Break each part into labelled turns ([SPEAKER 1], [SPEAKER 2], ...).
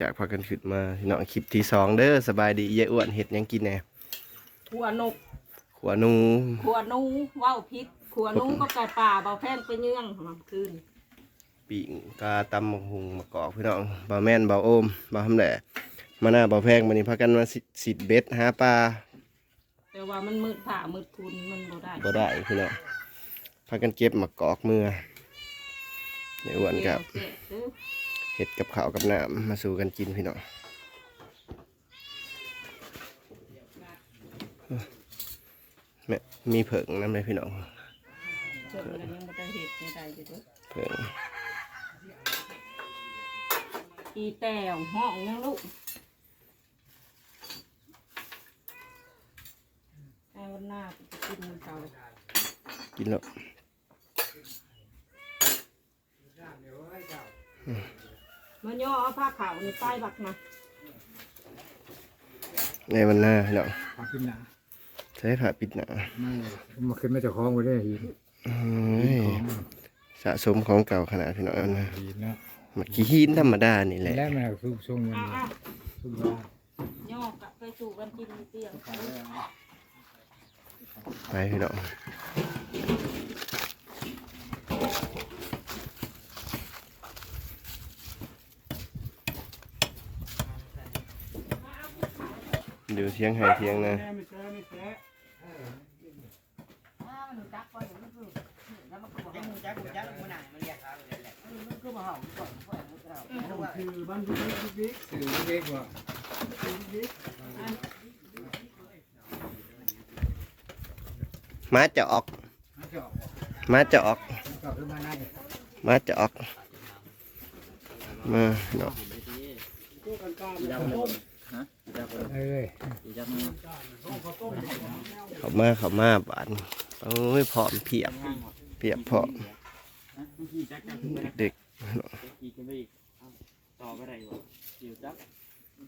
[SPEAKER 1] อยากพากันขึ้นมาพี่น้องคลิปที่สองเด้อสบายดีเยอ้วนเห็ดหยังกินแหน่
[SPEAKER 2] ขัวนก
[SPEAKER 1] ขวานู
[SPEAKER 2] ขัวนูว่าวพิษขัวนูก็ไก่ป่าเบาแพงไปเยื่องมันคืน
[SPEAKER 1] ปีงกาตำมะหุงมะกอกพี่น้องบ่าวแม่นบ่าวโอมบ่าวทำแหล่มาหน้าบ่าวแพงวันนี้พากันมาสิสิเบ็ดหาปลา
[SPEAKER 2] แต่ว่ามันมืดผ่ามืดคุณมันบ่ได้
[SPEAKER 1] บ่ได้พี่น้องพากันเก็บมะกอกมือเยอ้วนกับ
[SPEAKER 2] เจ็บเด้อ
[SPEAKER 1] เห็ดกับข้าวกับน้ำมาสู่กันกินพี่น้องแม่มีเผิงน้ำเลยพี่น้อง
[SPEAKER 2] เจ็บมันยังบ่ได้เห็ดไม่ได้อยู่เด้อ
[SPEAKER 1] เผิง
[SPEAKER 2] อีแต้วห้องยังลูกไอ้วันหน้าไปกินมันเก่า
[SPEAKER 1] กินแล้ว
[SPEAKER 2] มันย่อเอาผ้าขาวในใต้บักนะ
[SPEAKER 1] ในวันหน้าพี่น้อง
[SPEAKER 3] พาขึ้นหนา
[SPEAKER 1] ใช้ผ้าปิดหนา
[SPEAKER 3] ไม่มาขึ้นมาจากคลองไปได้หิน
[SPEAKER 1] เอ้ยสะสมของเก่าขนาดพี่น้องนะ
[SPEAKER 3] หินเนาะ
[SPEAKER 1] มันขี้หินธรรมดานี่แหละ
[SPEAKER 3] แล้วมันเอาซุปช่วงมัน
[SPEAKER 2] อ้าวอ้าว
[SPEAKER 3] ซุปว่า
[SPEAKER 2] ย่อกลับไปสู่กันกินเตียง
[SPEAKER 1] ไปพี่น้อง ดูเทียงไห้เทียงนะ
[SPEAKER 3] คือบ้านบิ๊กบิ๊กคือบิ๊กว่า
[SPEAKER 1] มาจะออก
[SPEAKER 3] มา
[SPEAKER 1] จะออก
[SPEAKER 3] มาได้
[SPEAKER 1] มาจะออก มาเนาะ
[SPEAKER 3] เอ้ย
[SPEAKER 1] เขามาเขามาบานโอ้ยพร้อมเพียบ เพียบพร้อมเด็ก
[SPEAKER 4] อีกไปอีกต่อไปไหนวะเดี๋ยวจับ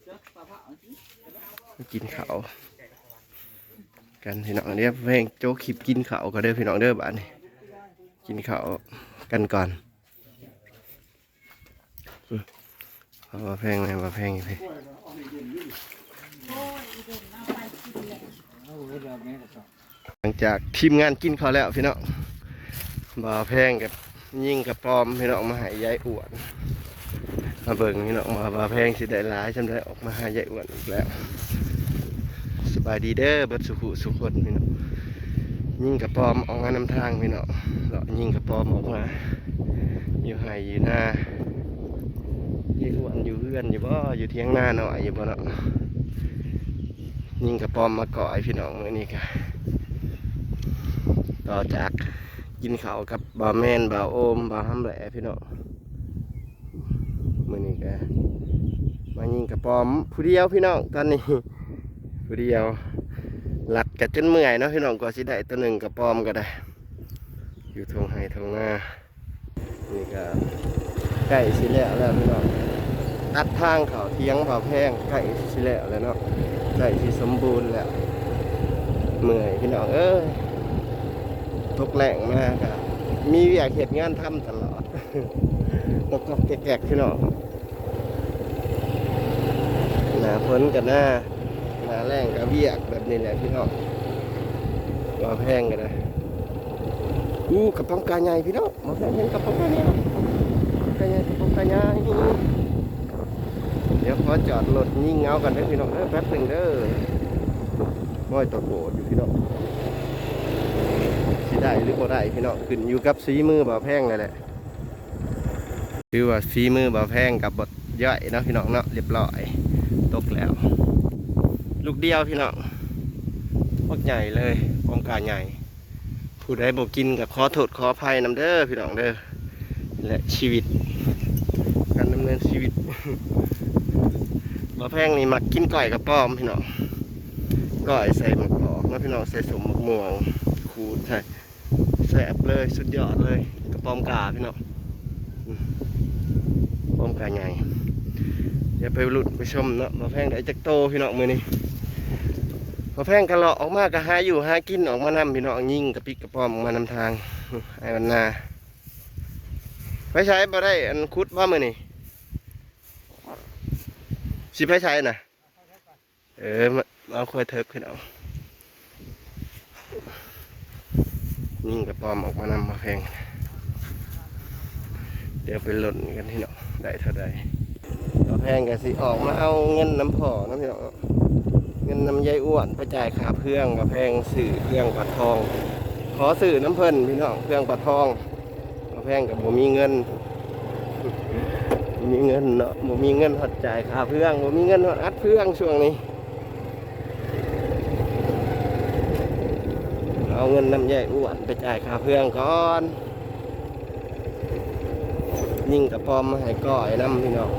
[SPEAKER 4] จับปลาเผาสิ
[SPEAKER 1] ๆกินเขาวกันพี่น้องเรียบเพลงโจ๊กคลิปกินเขาวก็เด้อพี่น้องเด้อบานนี้กินเขาวกันก่อนมเอามาแพงเลยมาแพง
[SPEAKER 3] เอา
[SPEAKER 1] หลังจากทีมงานกินเขาวแล้วพี่น้องบ่าแพงกับยิ่งกับปอมพี่น้องมาหายยายอ้วนมาเบิ่งพี่น้องมาบ่าแพงสิได้หลายจำได้ออกมาหายายอ้วนอีกแล้วสบายดีเด้อเบิดสุขุสุขคนพี่น้องยิ่งกับปอมออกมานนำทางพี่น้องเรายิ่งกับปอมออกมาอยู่ไห้อยู่หน้ายายอ้วนอยู่เพื่อนอยู่บ่อยู่เทียงหน้าหน่อยอยู่บ่เนาะ ยิงกับปอมมาเกาะไอพี่น้องมือนี้ค่ะต่อจากกินข้ากับบาแมนบ่าวโอมบ่าวห้ำแหล่พี่น้องมือนี้ก็มายิงกระปอมผู้เดียวพี่น้องตอนนี้ผู้เดียวหลัดกันจนเมื่อยเนาะพี่น้องกว่าสิได้ตัวหนึ่งกระปอมก็ได้ อยู่ทงไห้ทงหน้านี่ก็ใกล้สิแล้วแล้วพี่น้อง ตัดทางเขาเทียงบ่าแพงใกล้สิแล้วแล้วเนาะใกล้สิสมบูรณ์แล้วเมื่อยพี่น้องเอ้ยทุกแหล่งมากครับมีอยากเหตุงานทำตลอดตกตกแกกๆพี่น้องหนาพ้นกันหน้าหนาแรงกับเวียกแบบนี้แหละพี่น้องรอแพงกันนะอู้กระป๋องกาใหญ่พี่น้องมาแพงเห็นกระป๋องกาใหญ่กาใหญ่กระป๋องกาใหญ่ เดี๋ยวขอจอดรถยิงเงากันเด้อพี่น้องเด้อแป๊บหนึ่งเด้อม้อยตะโกอยู่พี่น้องสิได้หรือบ่ได้พี่น้องขึ้นอยู่กับสีมือบ่าแพงเลยแหละคือว่าสีมือบ่าแพงกับบดย่อยเนาะพี่น้องเนาะเรียบร้อยตกแล้ว ลูกเดียวพี่น้องพวกใหญ่เลยองกาใหญ่ ผู้ใดบ่กินกับขอโทษขออภัยนำเด้อพี่น้องเด้อและชีวิต การดำเนินชีวิต บ่าวแพงนี่มักกินก่อยกับป้อมพี่น้องก้อยใส่หมกกอกเนาพี่น้องใส่สมหมกม่วงขูดใช่แสบเลยสุดยอดเลยกระป๋อมกาพี่น้องป้อมกาใหญ่เดี๋ยวไปหลุดไปชมเนาะมาแพงได้จักโตพี่น้องมือนี้มาแพงกระเลาะออกมาก็หาอยู่หากินออกมานำพี่น้องยิงกระปิกกระป๋อมออกมานำทางไอ้วันนาไปใช้บ่ได้อันคุดว่ามือนี้ สิไปใช้น่ะเออมาเอาค่อยเทิบขึ้นเอานิ่งกับปอมออกมานำมาแพง เดี๋ยวไปหล่นกันที่เนาะได้เท่าใดมาแพงกันสิออกมาเอาเงินน้ำพอน้ำเนาะเงินน้ำยายอ้วนไปจ่ายค่าเพื่องมาแพงสื่อเครื่องปัดทอง ขอสื่อน้ำเพิ่นพี่น้องเครื่องปัดทองมาแพงกับผมมีเงิน มีเงินเนาะบ่มีเงินหดจ่ายค่าเพื่องบ่มีเงินหดอัดเพื่องช่วงนี้ เอาเงินน้ำใหญ่อ้วนไปจ่ายค่าเพื่องก่อน ยิ่งกระปอมมาให้ก้อยน้ำพี่น้อง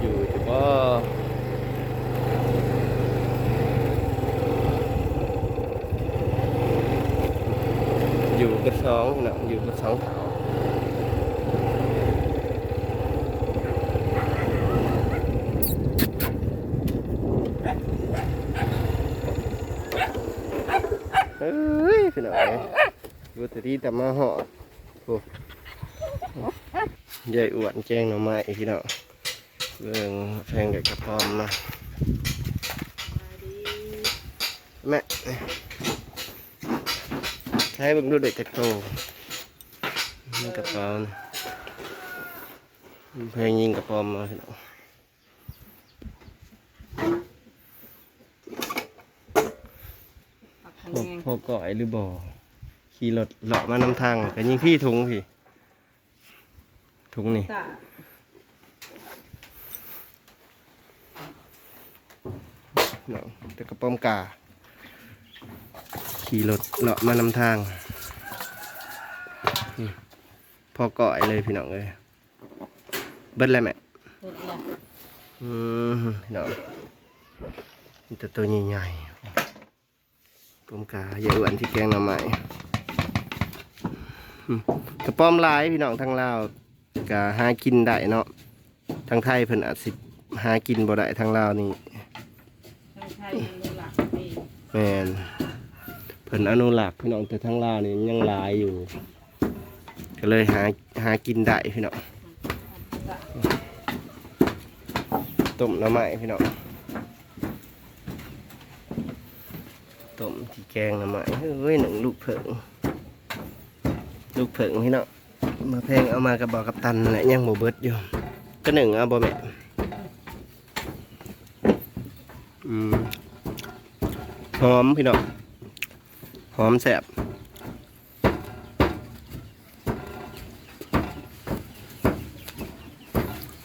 [SPEAKER 1] อยู่จะบ่ อยู่กับสองพี่น้องอยู่กับสองเถาเอ้ยพี่น้อ ช้เบิ่งดูเด็กจะโตนี่กระเป๋านะเพลงยิงกระปอมมาพี่น้อง
[SPEAKER 2] ผักขะ
[SPEAKER 1] พวก
[SPEAKER 2] แนง
[SPEAKER 1] พวกก่อยหรือบ่อขี่รถเลาะมานำทางก็ยิงพี่ถุงพี่ถุงนี่
[SPEAKER 2] ตา
[SPEAKER 1] เนาะแต่กระปอมกา ขี่รถเลาะมานำทางนี่พอก่อยเลยพี่น้องเลยเบิดแล้วแม่
[SPEAKER 2] เฮ็ดแล้ว
[SPEAKER 1] อืมพี่น้องมีแต่ตัวใหญ่ๆต้มกาใหญ่อ้วนที่แกงหน่อไม้อืมกระป้อมหลายพี่น้องทางลาวกะหากินได้เนาะทางไทยเพิ่นอาจสิหากินบ่ได้ทางลาวนี่
[SPEAKER 2] ทางไทยมันดูหลักเอง
[SPEAKER 1] แม่นเพิ่นอนุรักษ์พี่น้องแต่ทางลาวนี่ยังหลายอยู่ ก็เลยหาหากินได้พี่น้องต้มหน่อไม้พี่น้องต้มที่แกงหน่อไม้เฮ้ยหนึ่งลูกเผิงลูกเผิงพี่เนาะมาแพงเอามากับบอกกับตันแหละยังโมเบิดอยู่ก็หนึ่งเอาบ่แม่อืมหอมพี่เนาะ หอมแสบ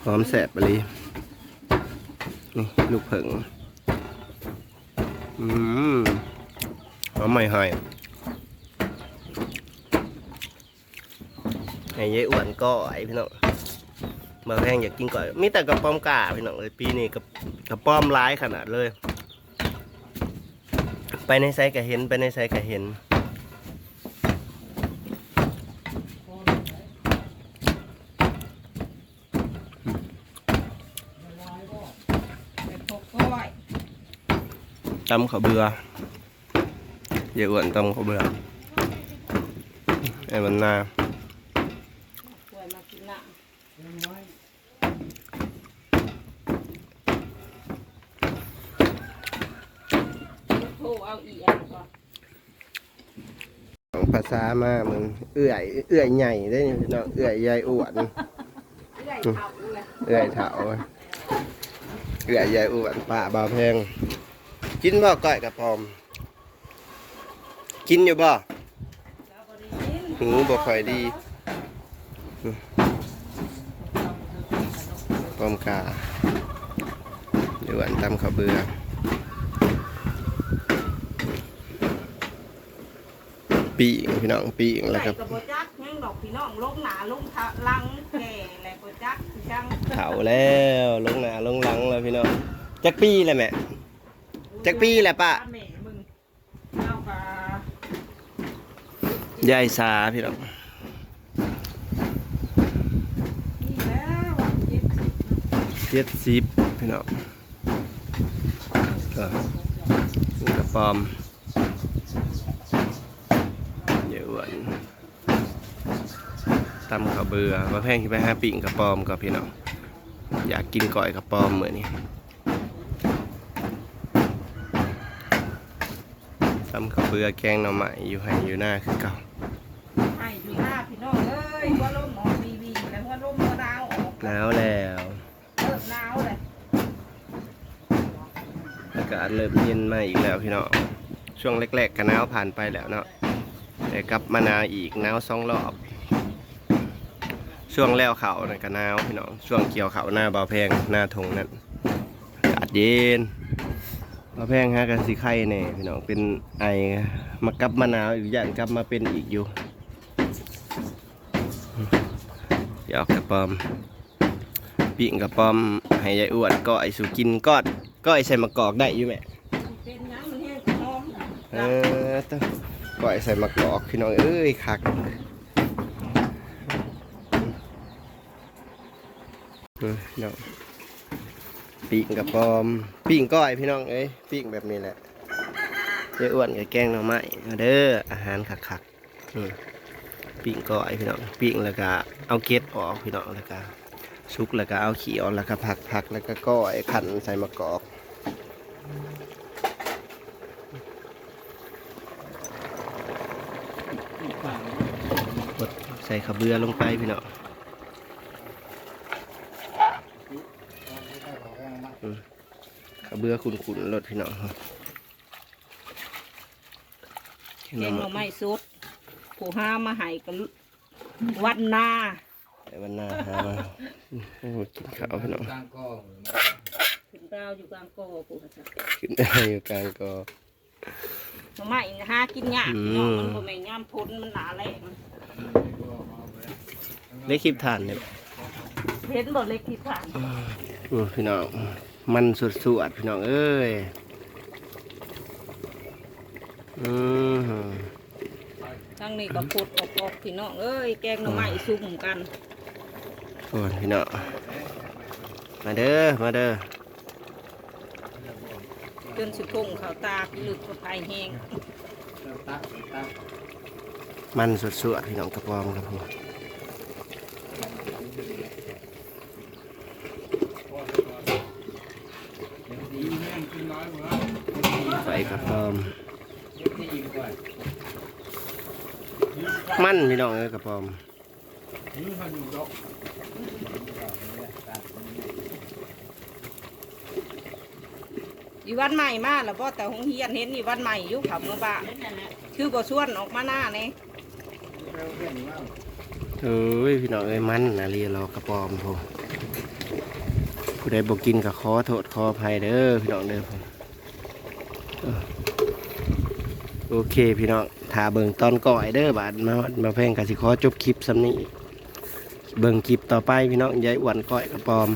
[SPEAKER 1] หอมแสบไปเลยนี่ลูกเผิงอืมหอมไม่หอยไอ้ยายอ้วนก็ไอพี่น้องมาแพงอยากกินก่อยมีแต่กระป้อมกาพี่น้องเลยปีนี้กับกระป้อมร้ายขนาดเลย ไปในไซก็เห็นไปในไซก็เห็น
[SPEAKER 2] ต้อย
[SPEAKER 1] ตำข้าวเบื่อเยอะอ้วนตำข้าวเบื่อไอ้มันนา
[SPEAKER 2] ก้อยมากินน้ำโทร เอาอีอันก่อน
[SPEAKER 1] ของภาษามามือนเอื่อยเอื่อยใหญ่ได้นี่พี่น้องเอื่อยใหญ่อ้วน
[SPEAKER 2] เรื่อยเผาเลย
[SPEAKER 1] เอื่อยเถาเอื่อยใหญ่อ้วนป่าบาแพงกินบ่ก้อยกระพอม กินอยู่บ่หูบ่ค่อยดีปอมกาเดี๋ยวอันตำข้าวเบื่อ ปีกพี่น้องปีกแล้วก็
[SPEAKER 2] ใส่กระโบจักยังดอกพี่น้องลงหนาลงทะลังแก่และโบจักคือจัง
[SPEAKER 1] เถาแล้วลงหน้าลงหลังแล้วพี่น้องจักปีแหละแม่จักปีแหละปะ
[SPEAKER 2] แม่มึงเอากะ
[SPEAKER 1] ยายสาพี่น้อง
[SPEAKER 2] นี่แล้วเจ็ดสิบ
[SPEAKER 1] เจ็ดสิบพี่น้องก็นี่กระปอมเยอะอ้วน ตำข้าวเบื่อบ่แพงที่ไปหาปิ่งกระปอมกับพี่น้องอยากกินก่อยกระปอมเหมือนนี้ตำข้าวเบื่อแกงหน่อไม้อยู่ให้อยู่หน้าคือเก่า
[SPEAKER 2] ให้อยู่หน้าพี่น้องเอ้ยว่าลมออกวีวีแล้วว่าลมว่าหนาวออก
[SPEAKER 1] หนาวแล้ว
[SPEAKER 2] เริ่มหนาวเลย
[SPEAKER 1] อากาศเริ่มเย็นมาอีกแล้วพี่น้องช่วงแรกๆก็หนาวผ่านไปแล้วเนาะแต่กลับมาหนาวอีกหนาวสองรอบ ช่วงแล้วเขานั่นก็หนาวพี่น้องช่วงเกี่ยวเขาหน้าเบาแพงหน้าทงนั่นอากาศเย็นเบาแพงฮะกันสิไข่แน่พี่น้องเป็นไอมากลับมาหนาวอีกอย่างกลับมาเป็นอีกอยู่หยอกกระปอมปิ่งกระปอมให้ยายอ้วนก้อยสู่กินก้อนก้อยใส่มะกอกได้อยู่ไหม
[SPEAKER 2] เป็นหยังมันแห้งหอม
[SPEAKER 1] เออต้องก้อยใส่มะกอกพี่น้องเอ้ยคัก เออพี่น้องปิ่งกระปอมปิ่งก้อยพี่น้องเอ้ยปิ่งแบบนี้แหละยายอ้วนกับแกงหน่อไม้มเด้ออาหารคักๆนี่ปิ่งก้อยพี่น้องปิ่งแล้วก็เอาเกล็ดออกพี่น้องแล้วก็ชุกแล้วก็เอาขี้ออกแล้วก็ผักผักแล้วก็ก้อยขันใส่มะกอกใส่ขาวเบือลงไปพี่เนาะอืมขาว เบือขุนๆรสพี่เนาะ
[SPEAKER 2] แกงหน่อไม้สุดผู้ห้ามาให้กันวันหน้า
[SPEAKER 1] แต่วันหน้าหามาโอ้กินข้าวพี่เนาะ
[SPEAKER 3] กลางกอง
[SPEAKER 2] ถึงดาวอยู่กลางกอผู้กระสับ
[SPEAKER 1] กินได้อยู่กลางก็
[SPEAKER 2] หน่อไม้หากินยาก
[SPEAKER 1] อืม
[SPEAKER 2] เนาะมันบ่แม่นยามพ้นมันหนาแรง
[SPEAKER 1] ได้คลิปทานเนี่ย
[SPEAKER 2] เห็นบ่เล็กที่ผ่าน
[SPEAKER 1] โอ้พี่น้อง มันสุดๆพี่น้องเอ้ยอืม
[SPEAKER 2] ทั้งนี้ก็พุดออกๆพี่น้องเอ้ยแกงหน่อไม้ซุ่มกัน
[SPEAKER 1] โอ้ยพี่น้องมาเด้อมาเด้อ
[SPEAKER 2] จนสิพงเขาตาพี่ลึกก็ไปแห้ง
[SPEAKER 3] ตักตัก
[SPEAKER 1] มันสุดๆพี่น้องกระปอมครับผม ใส่กระปอมมันพี่น้องเอ้ยกระปอม
[SPEAKER 2] อีวันใหม่มาแล้วบ่แต่หงเฮียนเห็นอีวันใหม่อยู่เขาเมื่อบ่าคือบ่ส่วนออกมาหน้านี่
[SPEAKER 1] เอ้ยพี่น้องเอ้ยมันนะเรียรอกระปอมผมผู้ใดบอกกินก็ขอโทษขออภัยเด้อพี่น้องเด้อผมเออ โอเคพี่น้องถ้าเบิ่งตอนก่อยเด้อบาดมามาแพงกสิขอจบคลิปสำนี้เบิ่งคลิปต่อไปพี่น้องยายอ้วนก่อยกระปอม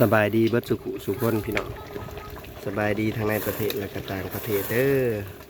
[SPEAKER 1] สบายดีเบิดสุขุสุขคนพี่น้องสบายดีทั้งในประเทศและก็ต่างประเทศเด้อ